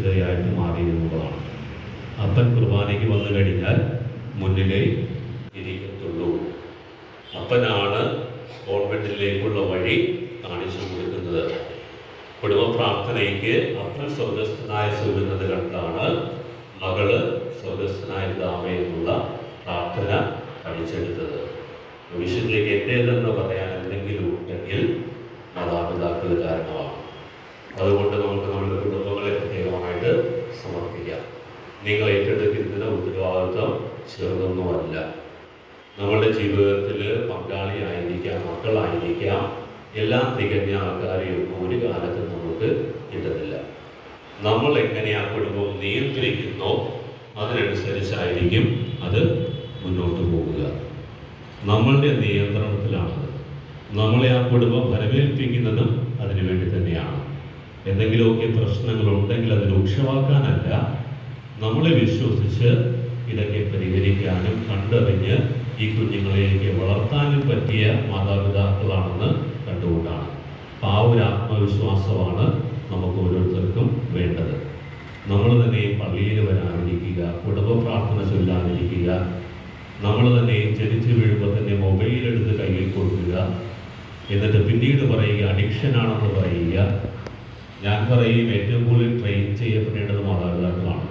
വിശുദ്ധയായിട്ട് മാറി എന്നുള്ളതാണ് അപ്പൻ കുർബാനയ്ക്ക് വന്നു കഴിഞ്ഞാൽ മുന്നിലേ ഇരിക്കത്തുള്ളൂ. അപ്പനാണ് കോൺവെന്റിലേക്കുള്ള വഴി കാണിച്ചു കൊടുക്കുന്നത്. കുടുംബ പ്രാർത്ഥനയ്ക്ക് അപ്പൻ സ്വർഗസ്ഥനായ സൂര്യനത് കണ്ടാണ് മകൾ സ്വർഗസ്ഥനായ എന്നുള്ള പ്രാർത്ഥന പഠിച്ചെടുത്തത്. വിശുദ്ധിലേക്ക് എന്റേതെന്ന് പറയാൻ എന്തെങ്കിലും ഉണ്ടെങ്കിൽ മാതാപിതാക്കൾ കാരണമാണ് അതുകൊണ്ട് നമുക്ക് നിങ്ങൾ ഏറ്റെടുക്കുന്നതിന് ഉത്തരവാദിത്വം ചെറുതൊന്നുമല്ല. നമ്മളുടെ ജീവിതത്തിൽ പങ്കാളിയായിരിക്കാം മക്കളായിരിക്കാം. എല്ലാം തികഞ്ഞ ആൾക്കാരെയൊന്നും ഒരു കാലത്ത് നമുക്ക് കിട്ടുന്നില്ല. നമ്മൾ എങ്ങനെ ആ കുടുംബം നിയന്ത്രിക്കുന്നോ അതിനനുസരിച്ചായിരിക്കും അത് മുന്നോട്ട് പോകുക നമ്മളുടെ നിയന്ത്രണത്തിലാണത്. നമ്മളെ ആ കുടുംബം ഫലമേൽപ്പിക്കുന്നതും അതിനു വേണ്ടി തന്നെയാണ്. എന്തെങ്കിലുമൊക്കെ പ്രശ്നങ്ങൾ ഉണ്ടെങ്കിൽ അത് രൂക്ഷമാക്കാനല്ല നമ്മളെ വിശ്വസിച്ച് ഇതൊക്കെ പരിഹരിക്കാനും കണ്ടറിഞ്ഞ് ഈ കുഞ്ഞുങ്ങളിലേക്ക് വളർത്താനും പറ്റിയ മാതാപിതാക്കളാണെന്ന് കണ്ടുകൊണ്ടാണ്. അപ്പം ആ ഒരു ആത്മവിശ്വാസമാണ് നമുക്ക് ഓരോരുത്തർക്കും വേണ്ടത്. നമ്മൾ തന്നെ പള്ളിയിൽ വരാതിരിക്കുക കുടുംബ പ്രാർത്ഥന ചൊല്ലാതിരിക്കുക നമ്മൾ തന്നെ ജനിച്ചു വീഴുമ്പോൾ തന്നെ മൊബൈൽ എടുത്ത് കയ്യിൽ കൊടുക്കുക എന്നിട്ട് പിന്നീട് പറയുക അഡിക്ഷൻ ആണെന്ന് പറയുക. ഞാൻ പറയും ഏറ്റവും കൂടുതൽ ട്രെയിൻ ചെയ്യപ്പെടേണ്ടത് മാതാപിതാക്കളാണ്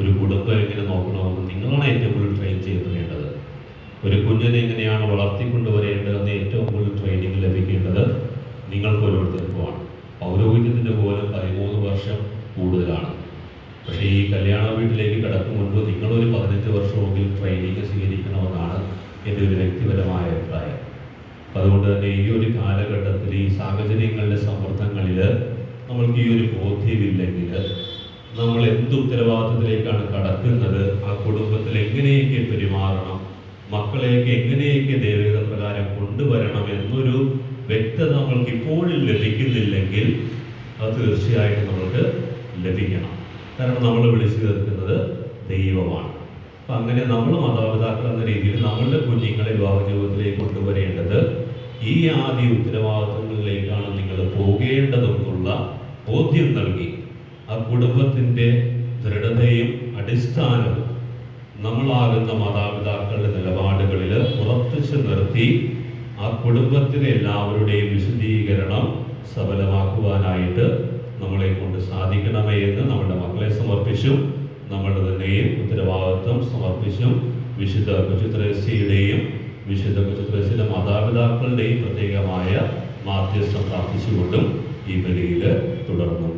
ഒരു കുടുംബം എങ്ങനെ നോക്കണമെന്ന് നിങ്ങളാണ് ഏറ്റവും കൂടുതൽ ട്രെയിൻ ചെയ്യപ്പെടേണ്ടത് ഒരു കുഞ്ഞിനെ എങ്ങനെയാണ് വളർത്തിക്കൊണ്ടുവരേണ്ടതെന്ന് ഏറ്റവും കൂടുതൽ ട്രെയിനിങ് ലഭിക്കേണ്ടത് നിങ്ങൾക്ക് ഓരോരുത്തർക്കുമാണ് പൗരോഹിത്യത്തിന്റെ പോലും പതിമൂന്ന് വർഷം കൂടുതലാണ്. പക്ഷേ ഈ കല്യാണ വീട്ടിലേക്ക് കടക്കും മുൻപ് നിങ്ങളൊരു പതിനഞ്ച് വർഷമെങ്കിലും ട്രെയിനിങ് സ്വീകരിക്കണമെന്നാണ് എന്റെ ഒരു വ്യക്തിപരമായ അഭിപ്രായം. അതുകൊണ്ട് തന്നെ ഈ ഒരു കാലഘട്ടത്തിൽ ഈ സാഹചര്യങ്ങളുടെ സമ്മർദ്ദങ്ങളിൽ നമ്മൾക്ക് ഈ ഒരു ബോധ്യമില്ലെങ്കിൽ നമ്മൾ എന്ത് ഉത്തരവാദിത്തത്തിലേക്കാണ് കടക്കുന്നത്? ആ കുടുംബത്തിൽ എങ്ങനെയൊക്കെ പെരുമാറണം? മക്കളെയൊക്കെ എങ്ങനെയൊക്കെ ദൈവികത പ്രകാരം കൊണ്ടുവരണം എന്നൊരു വ്യക്തത നമ്മൾക്ക് ഇപ്പോഴും ലഭിക്കുന്നില്ലെങ്കിൽ അത് തീർച്ചയായിട്ടും നമ്മൾക്ക് ലഭിക്കണം. കാരണം നമ്മൾ വിളിച്ചു ചേർക്കുന്നത് ദൈവമാണ്. അപ്പം അങ്ങനെ നമ്മൾ മാതാപിതാക്കൾ എന്ന രീതിയിൽ നമ്മളുടെ കുഞ്ഞുങ്ങളെ വിവാഹ ജീവിതത്തിലേക്ക് കൊണ്ടുവരേണ്ടത് ഈ ആദ്യ ഉത്തരവാദിത്തങ്ങളിലേക്കാണ് നിങ്ങൾ പോകേണ്ടതെന്നുള്ള ബോധ്യം നൽകി. ആ കുടുംബത്തിന്റെ ദൃഢതയും അടിസ്ഥാനവും നമ്മളാകുന്ന മാതാപിതാക്കളുടെ നിലപാടുകളിൽ ഉറപ്പിച്ചു നിർത്തി ആ കുടുംബത്തിലെ എല്ലാവരുടെയും വിശദീകരണം സഫലമാക്കുവാനായിട്ട് നമ്മളെ കൊണ്ട് സാധിക്കണമേ എന്ന് നമ്മുടെ മക്കളെ സമർപ്പിച്ചും നമ്മുടെ തന്നെയും ഉത്തരവാദിത്വം സമർപ്പിച്ചും വിശുദ്ധ കൊച്ചുത്രേസ്യയുടെയും വിശുദ്ധ കൊച്ചുത്രേസ്യയുടെ മാതാപിതാക്കളുടെയും പ്രത്യേകമായ മാധ്യസ്ഥം പ്രാർത്ഥിച്ചുകൊണ്ടും ഈ ബലിയിൽ തുടർന്നും